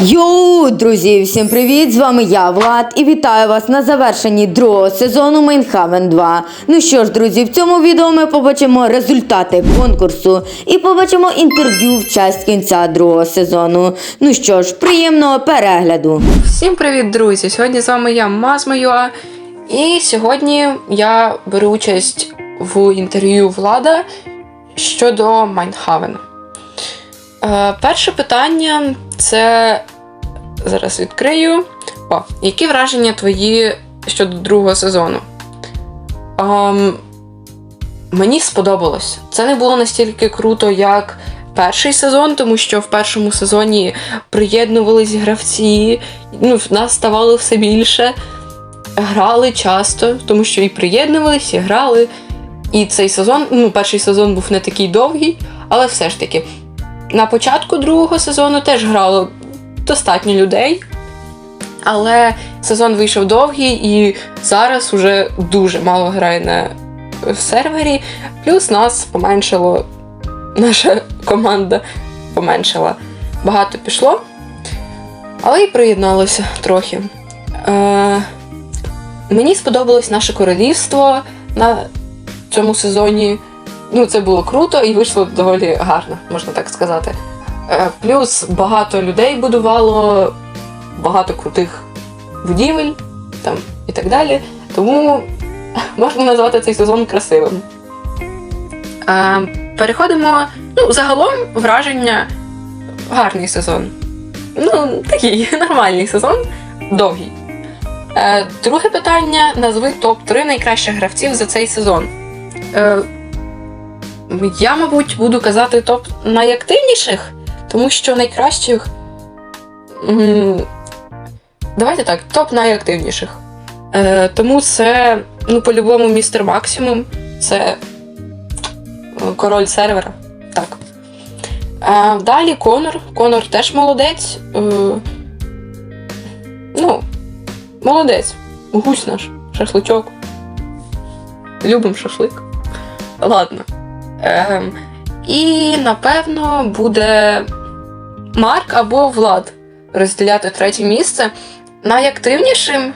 Йоу, друзі, всім привіт! З вами я, Влад, і вітаю вас на завершенні другого сезону Майнхавен 2. Ну що ж, друзі, в цьому відео ми побачимо результати конкурсу і побачимо інтерв'ю в часть кінця другого сезону. Ну що ж, приємного перегляду! Всім привіт, друзі! Сьогодні з вами я Мазмаюа, і сьогодні я беру участь в інтерв'ю Влада щодо Майнхавена. Е, перше питання це зараз відкрию. О, які враження твої щодо другого сезону? Ем, мені сподобалось. Це не було настільки круто, як перший сезон, тому що в першому сезоні приєднувались гравці, ну, нас ставало все більше. Грали часто, тому що і приєднувались, і грали. І цей сезон, ну, перший сезон був не такий довгий, але все ж таки. На початку другого сезону теж грало достатньо людей. Але сезон вийшов довгий, і зараз уже дуже мало грає на сервері. Плюс нас поменшало, наша команда поменшала. Багато пішло, але і приєдналося трохи. Е, мені сподобалось наше королівство на цьому сезоні. Ну, це було круто і вийшло доволі гарно, можна так сказати. Е, Плюс багато людей будувало, багато крутих будівель там, і так далі. Тому можна назвати цей сезон красивим. Е, Переходимо. Ну, загалом враження гарний сезон. Ну, такий нормальний сезон, довгий. Е, Друге питання: назви топ-3 найкращих гравців за цей сезон. Я, мабуть, буду казати топ найактивніших, тому що найкращих. Давайте так, топ найактивніших. Е, тому це, ну, по-любому, містер Максимум. Це е, король сервера. Так. Е, далі Конор. Конор теж молодець. Е, ну, молодець. Гусь наш, шашличок. Любим шашлик. Ладно. Ем, і напевно буде Марк або Влад розділяти третє місце. Найактивнішим.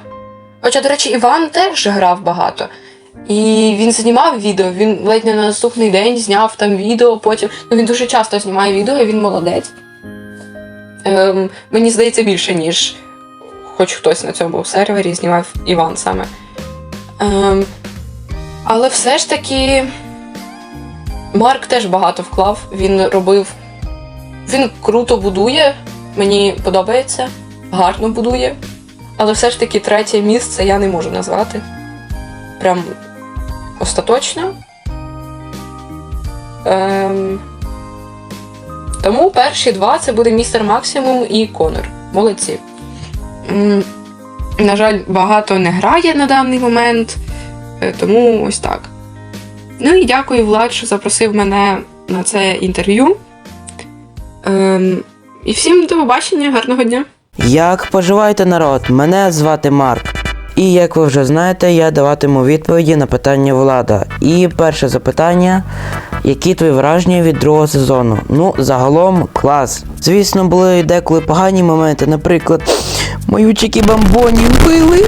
Хоча, до речі, Іван теж грав багато. І він знімав відео, він ледь не на наступний день зняв там відео, потім. Ну він дуже часто знімає відео, і він молодець. Ем, мені здається, більше, ніж хоч хтось на цьому сервері знімав Іван саме. Ем, але все ж таки. Марк теж багато вклав. Він робив. Він круто будує, мені подобається, гарно будує. Але все ж таки третє місце я не можу назвати. Прям остаточно. Ем... Тому перші два це буде містер Максимум і Конор. Молодці. На жаль, багато не грає на даний момент, е, тому ось так. Ну і дякую, Влад, що запросив мене на це інтерв'ю. Ем, і всім до побачення, гарного дня. Як поживаєте народ? Мене звати Марк. І як ви вже знаєте, я даватиму відповіді на питання влада. І перше запитання: які твої враження від другого сезону? Ну, загалом клас. Звісно, були деколи погані моменти, наприклад, мою чекі бамбоні вбили.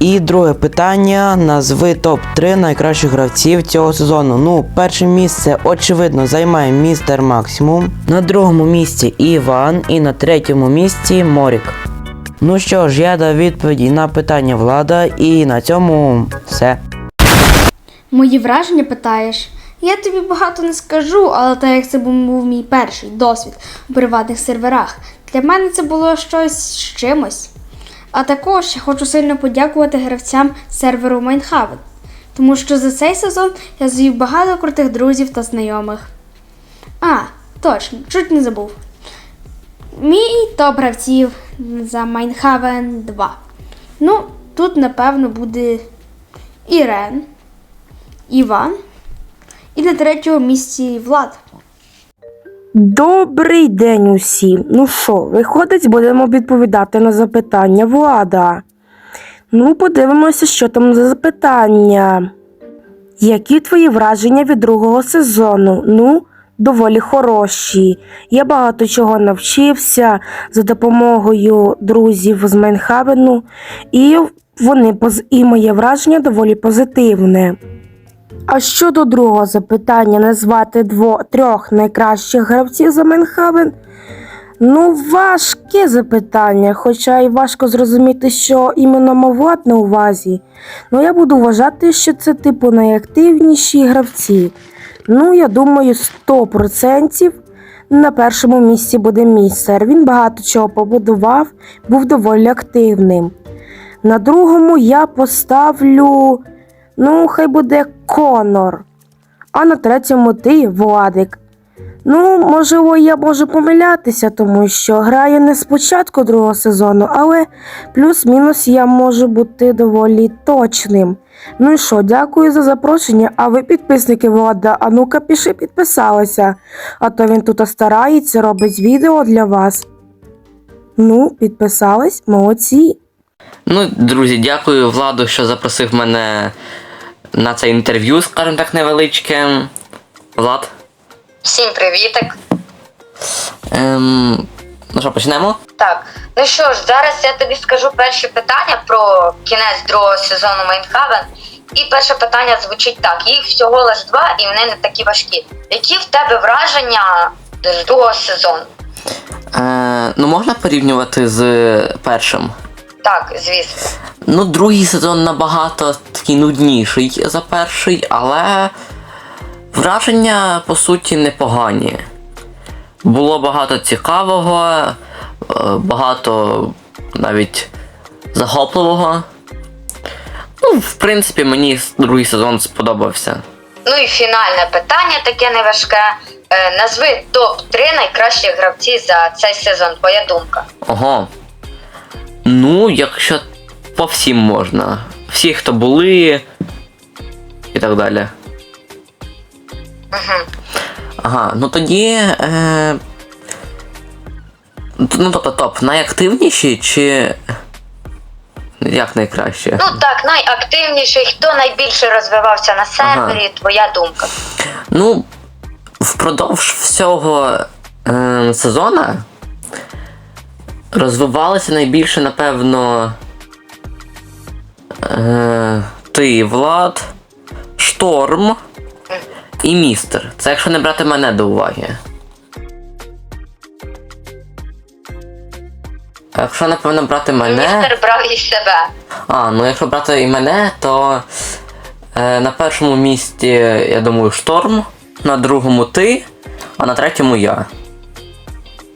І друге питання: назви топ-3 найкращих гравців цього сезону. Ну, перше місце, очевидно, займає містер Максимум. На другому місці Іван і на третьому місці Морік. Ну що ж, я дав відповіді на питання влада, і на цьому все. Мої враження питаєш? Я тобі багато не скажу, але так як це був мій перший досвід у приватних серверах, для мене це було щось з чимось. А також я хочу сильно подякувати гравцям серверу Майнхавен, тому що за цей сезон я звів багато крутих друзів та знайомих. А, точно, чуть не забув. Мій топ гравців за Майнхавен 2. Ну, тут, напевно, буде Ірен. Іван. І на третьому місці Влад. Добрий день усім. Ну що, виходить, будемо відповідати на запитання влада. Ну, подивимося, що там за запитання. Які твої враження від другого сезону? Ну, доволі хороші. Я багато чого навчився за допомогою друзів з Майнхавену, і вони і моє враження доволі позитивне. А щодо другого запитання назвати дво, трьох найкращих гравців за Менхавен, ну важке запитання, хоча й важко зрозуміти, що іменно мав на увазі. Ну я буду вважати, що це типу найактивніші гравці. Ну, я думаю, 100% на першому місці буде містер. Він багато чого побудував, був доволі активним. На другому я поставлю. Ну, хай буде Конор. А на третьому ти, Владик. Ну, можливо, я можу помилятися, тому що граю не з початку другого сезону, але плюс-мінус я можу бути доволі точним. Ну і що, дякую за запрошення. А ви, підписники Влада, а ну-ка піши підписалися. А то він тут старається, робить відео для вас. Ну, підписались, молодці. Ну, друзі, дякую Владу, що запросив мене на це інтерв'ю, скажімо так, невеличке. Влад. Всім привітик. Ем, ну що, почнемо? Так, ну що ж, зараз я тобі скажу перші питання про кінець другого сезону Майнхавен. І перше питання звучить так: їх всього лише два, і вони не такі важкі. Які в тебе враження з другого сезону? Е, ну, можна порівнювати з першим. Так, звісно. Ну, другий сезон набагато такий нудніший за перший, але враження по суті непогані. Було багато цікавого, е, багато навіть захопливого. Ну, в принципі, мені другий сезон сподобався. Ну і фінальне питання таке неважке. Е, назви топ-3 найкращих гравці за цей сезон, твоя думка. Ого. Ну, якщо по всім можна. Всі, хто були. І так далі. Ага, ну тоді. Е... Ну, тобто топ, найактивніші чи. Як найкраще? Ну так, найактивніший, хто найбільше розвивався на сервері, твоя думка. Ну, впродовж всього е, сезона розвивалися найбільше, напевно. Е, ти, Влад, Шторм і Містер. Це якщо не брати мене до уваги. А якщо, напевно, брати мене. Містер брав і себе. А, ну якщо брати і мене, то е, на першому місці, я думаю, шторм, на другому ти, а на третьому я.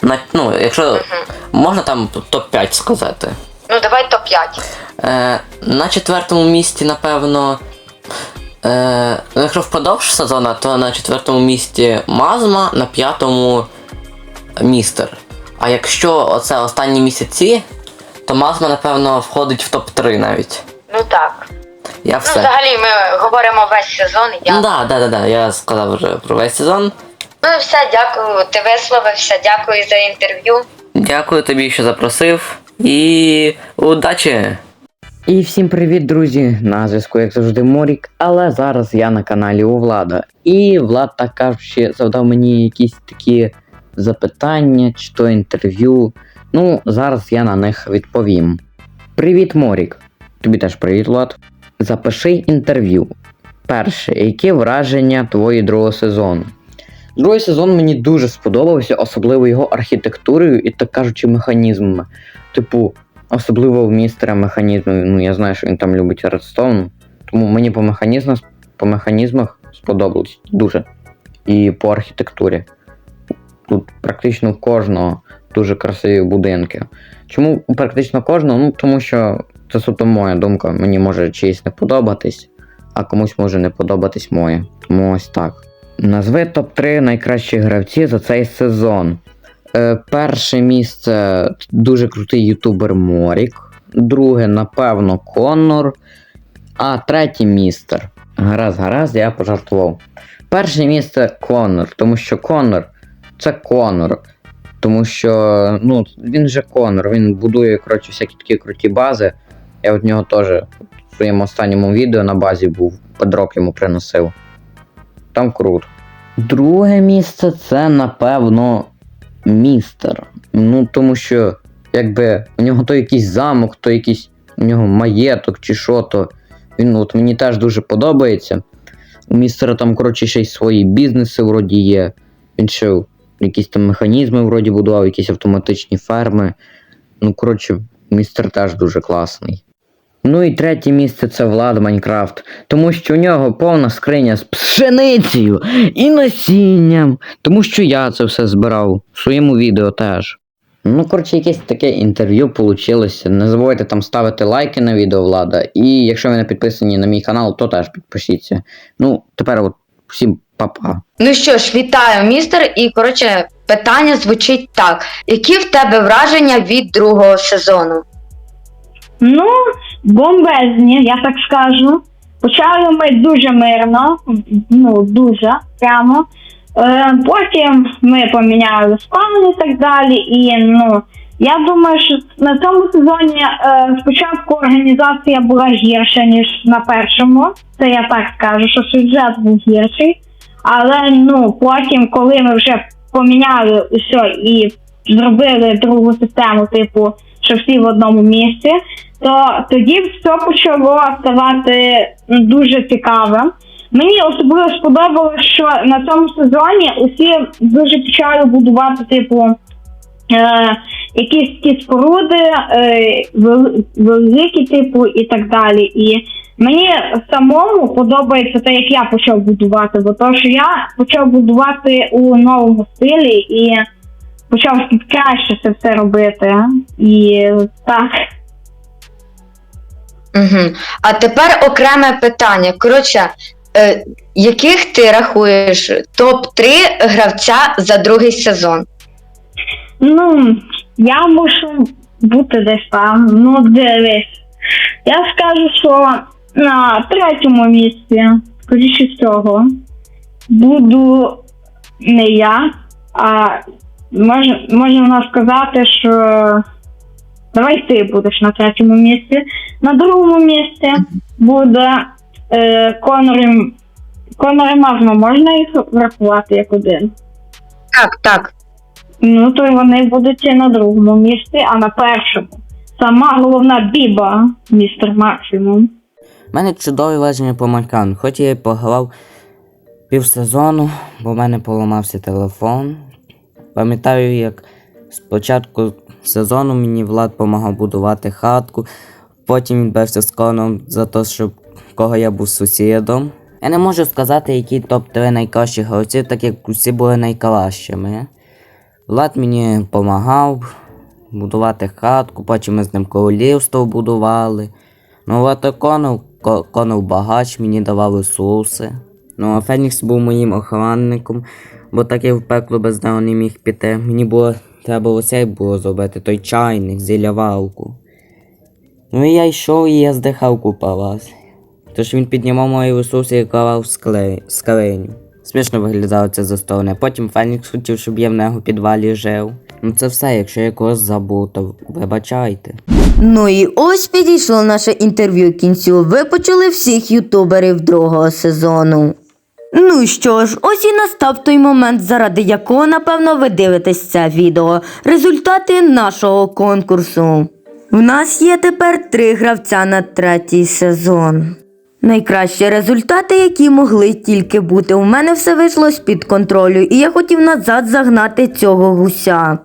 На, ну, якщо можна там топ-5 сказати. Ну давай топ-5. Е, на четвертому місці, напевно. Е, ну, якщо впродовж сезону, то на четвертому місці Мазма, на п'ятому містер. А якщо оце останні місяці, то Мазма, напевно, входить в топ-3 навіть. Ну так. Я Ну, взагалі, ми говоримо весь сезон. Я... Ну да, да, да, да, я сказав вже про весь сезон. Ну і все, дякую. Ти висловився, дякую за інтерв'ю. Дякую тобі, що запросив. І удачі! І всім привіт, друзі! На зв'язку, як завжди, Морік, але зараз я на каналі у Влада. І Влад, так кажучи, завдав мені якісь такі запитання чи то інтерв'ю. Ну, зараз я на них відповім. Привіт, Морік. Тобі теж привіт, Влад. Запиши інтерв'ю. Перше, які враження твої другого сезону? Другий сезон мені дуже сподобався, особливо його архітектурою і так кажучи, механізмами. Типу, Особливо в містера механізмів. Ну, я знаю, що він там любить Редстоун. Тому мені по механізмах, по механізмах сподобалось дуже. І по архітектурі. Тут практично кожного дуже красиві будинки. Чому практично кожного? Ну, тому що це суто моя думка. Мені може чиїсь не подобатись, а комусь може не подобатись моє. Тому ось так. Назви топ-3 найкращі гравці за цей сезон. Е, перше місце дуже крутий ютубер Морік. Друге, напевно, Коннор. А третє містер. Гаразд, гаразд, я пожартував. Перше місце Коннор, тому що Коннор це Коннор. Тому що ну, він же Коннор, він будує коротше, всякі такі круті бази. Я від нього теж в своєму останньому відео на базі був, подрок йому приносив. Там круто. Друге місце це, напевно, містер. Ну, тому що, якби у нього то якийсь замок, то якийсь у нього маєток чи що, то він от мені теж дуже подобається. У містера там, коротше, ще й свої бізнеси вроді є. Він ще якісь там механізми вроді будував, якісь автоматичні ферми. Ну, коротше, містер теж дуже класний. Ну і третє місце це Влад Майнкрафт, тому що у нього повна скриня з пшеницею і насінням, тому що я це все збирав в своєму відео теж. Ну, коротше, якесь таке інтерв'ю вийшло. Не забувайте там ставити лайки на відео Влада. І якщо ви не підписані на мій канал, то теж підпишіться. Ну, тепер от всім па-па. Ну що ж, вітаю, містер. І коротше, питання звучить так: які в тебе враження від другого сезону? Ну, бомбезні, я так скажу. Почали ми дуже мирно, ну дуже прямо. Е, потім ми поміняли спам і так далі. І ну, я думаю, що на цьому сезоні е, спочатку організація була гірша, ніж на першому. Це я так скажу, що сюжет був гірший. Але ну потім, коли ми вже поміняли все і зробили другу систему, типу, що всі в одному місці, то тоді все почало ставати дуже цікавим. Мені особливо сподобалось, що на цьому сезоні усі дуже почали будувати, типу, е, якісь ті споруди, е, великі, типу, і так далі. І мені самому подобається те, як я почав будувати, бо то, що я почав будувати у новому стилі і почав краще це все робити. І так. Угу. А тепер окреме питання. Коротше, е, яких ти рахуєш топ-3 гравця за другий сезон? Ну, я мушу бути десь там. Ну, дивись. Я скажу, що на третьому місці, скоріше всього, буду не я, а може, можна сказати, що давай ти будеш на третьому місці. На другому місці буде е, Конор і Конор Мазма, можна їх врахувати як один? Так, так. Ну, то й вони будуть і на другому місці, а на першому. Сама головна біба, містер Максимум. У мене чудові враження по Майнкрафту, хоч я і пограв півсезону, бо в мене поламався телефон. Пам'ятаю, як спочатку сезону мені Влад допомагав будувати хатку, потім він бився з коном за те, що кого я був сусідом. Я не можу сказати, які топ-3 найкращих гравців, так як усі були найкращими. Влад мені допомагав будувати хатку, потім ми з ним королівство будували. Ну, от Конов, Конов багач, мені давав ресурси. Ну, а Фенікс був моїм охранником, бо так я в пекло без нього не міг піти. Мені було треба оцей було зробити, той чайник, зілявалку. Ну і я йшов і я здихав купа раз. Тож він піднімав мої ресурси і клав в скле- скриню. Смішно виглядало це за сторони. Потім Фенікс хотів, щоб я в нього підвалі жив. Ну це все, якщо я когось забув, то вибачайте. Ну і ось підійшло наше інтерв'ю кінцю. Ви почули всіх ютуберів другого сезону. Ну що ж, ось і настав той момент, заради якого, напевно, ви дивитесь це відео. Результати нашого конкурсу. В нас є тепер три гравця на третій сезон. Найкращі результати, які могли тільки бути. У мене все вийшло з-під контролю, і я хотів назад загнати цього гуся.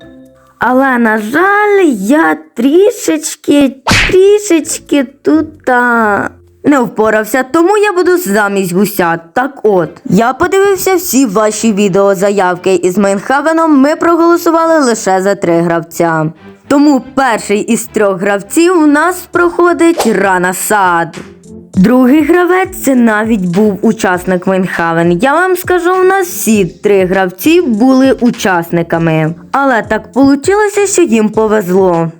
Але, на жаль, я трішечки, трішечки тут не впорався, тому я буду замість гуся. Так от, я подивився всі ваші відеозаявки, і з Майнхавеном ми проголосували лише за три гравця. Тому перший із трьох гравців у нас проходить Рана Сад. Другий гравець це навіть був учасник Майнхавен. Я вам скажу, у нас всі три гравці були учасниками. Але так вийшло, що їм повезло.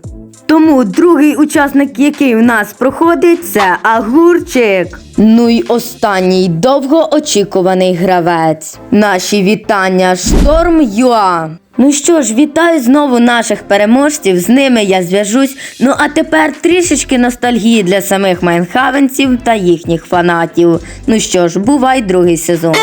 Тому другий учасник, який в нас проходить, це Агурчик. Ну й останній довгоочікуваний гравець. Наші вітання Шторм Юа. Ну що ж, вітаю знову наших переможців. З ними я зв'яжусь. Ну а тепер трішечки ностальгії для самих майнхавенців та їхніх фанатів. Ну що ж, бувай другий сезон.